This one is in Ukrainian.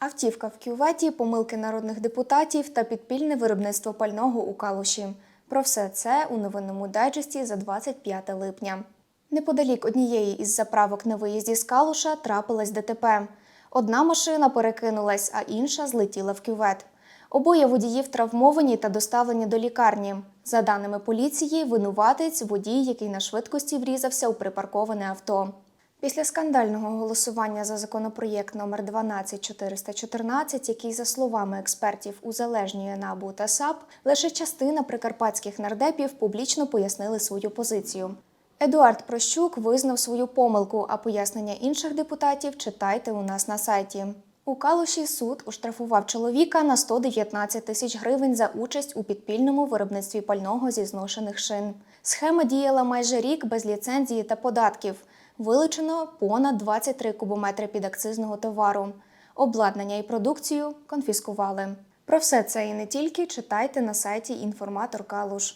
Автівка в кюветі, помилки народних депутатів та підпільне виробництво пального у Калуші. Про все це у новинному дайджесті за 25 липня. Неподалік однієї із заправок на виїзді з Калуша трапилась ДТП. Одна машина перекинулась, а інша злетіла в кювет. Обоє водіїв травмовані та доставлені до лікарні. За даними поліції, винуватець водій, який на швидкості врізався у припарковане авто. Після скандального голосування за законопроєкт номер 12414, який, за словами експертів, узалежнює НАБУ та САП, лише частина прикарпатських нардепів публічно пояснили свою позицію. Едуард Прощук визнав свою помилку, а пояснення інших депутатів читайте у нас на сайті. У Калуші суд оштрафував чоловіка на 119 тисяч гривень за участь у підпільному виробництві пального зі зношених шин. Схема діяла майже рік без ліцензії та податків. Вилучено понад 23 кубометри підакцизного товару. Обладнання і продукцію конфіскували. Про все це і не тільки читайте на сайті Інформатор Калуш.